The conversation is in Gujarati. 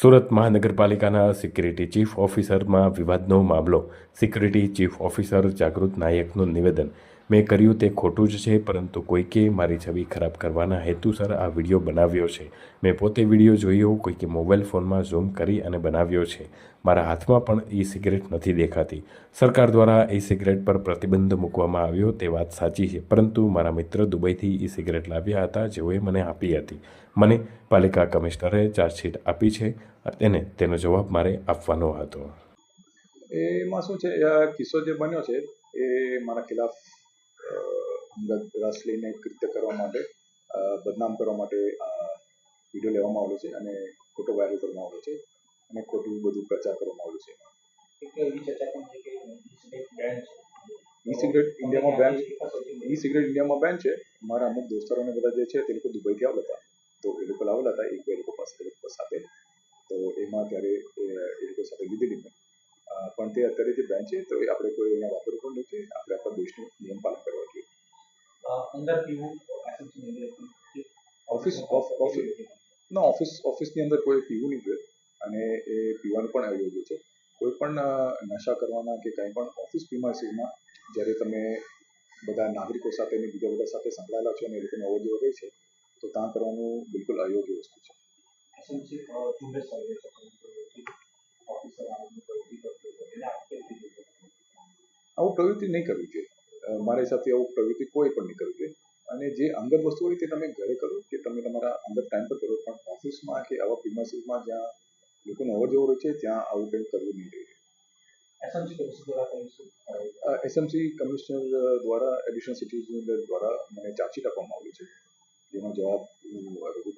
સુરત મહાનગરપાલિકાના સિક્યુરિટી ચીફ ઓફિસરમાં વિવાદનો મામલો. સિક્યુરિટી ચીફ ઓફિસર જાગૃત નાયકનું નિવેદન. મેં કર્યું તે ખોટું જ છે, પરંતુ કોઈકે મારી છબી ખરાબ કરવાના હેતુસર આ વીડિયો બનાવ્યો છે. મેં પોતે વીડિયો જોયો કોઈકે મોબાઈલ ફોનમાં ઝૂમ કરી અને બનાવ્યો છે. મારા હાથમાં પણ ઈ સિગરેટ નથી દેખાતી. સરકાર દ્વારા ઈ સિગરેટ પર પ્રતિબંધ મૂકવામાં આવ્યો તે વાત સાચી છે, પરંતુ મારા મિત્ર દુબઈથી ઈ સિગરેટ લાવ્યા હતા, જેઓએ મને આપી હતી. મને પાલિકા કમિશનરે ચાર્જશીટ આપી છે તેને તેનો જવાબ મારે આપવાનો હતો. એમાં શું છે કિસ્સો જે બન્યો છે, એ મારા ખિલાફ અંગત રસ લઈને કૃત્ય કરવા માટે બદનામ કરવા માટે વીડિયો લેવામાં આવેલો છે અને ખોટો વાયરલ કરવામાં આવેલો છે અને ખોટું બધું પ્રચાર કરવામાં આવેલો છે. ઈ સિગરેટ ઇન્ડિયામાં બેન ઈ સિગરેટ ઇન્ડિયામાં બેન છે. મારા અમુક દોસ્તારોને બધા જે છે તે લોકો દુબઈથી આવેલા હતા. તો એ લોકો લાવેલા હતા. એક બે લોકો પાસે એ લોકો સાથે. તો એમાં ત્યારે એ લોકો સાથે લીધેલી મેં. પણ તે અત્યારે જે બેન છે તો આપણે કોઈ એના વાપરવું પણ નથી. આપણે આપણા દેશનું નિયમ પાલન કરવા જોઈએ. અંદર પીવું ઓફિસ ઓફ ઓફિસ ના ઓફિસ ઓફિસની અંદર કોઈ પીવું નહીં જોઈએ. અને એ પીવાનું પણ અયોગ્ય છે. કોઈ પણ નશા કરવાના કે કંઈ પણ ઓફિસ પ્રિમાઇસીસમાં જ્યારે તમે બધા નાગરિકો સાથે અને બીજા બધા સાથે સંકળાયેલા છો અને એ લોકોનો અવર જવર હોય છે તો ત્યાં કરવાનું બિલકુલ અયોગ્ય વસ્તુ છે? આવું પ્રવૃત્તિ નહીં કરવી જોઈએ. મારા સાથે આવું પ્રવૃત્તિ કોઈ પણ નહીં કરવી જોઈએ અને જે અંગત વસ્તુ હોય તે તમે ઘરે કરો કે તમે તમારા અંગત ટાઈમ પર કરો. પણ ઓફિસમાં કે આવા પ્રિમાઇસીસમાં જ્યાં લોકોને અવર જવર હોય છે ત્યાં આવું કંઈ કરવું નહીં જોઈએ. એસએમસી કમિશનર દ્વારા એડિશનલ સિટીઝન દ્વારા મને ચાર્જશીટ આપવામાં આવ્યું છે. જેનો જવાબ હું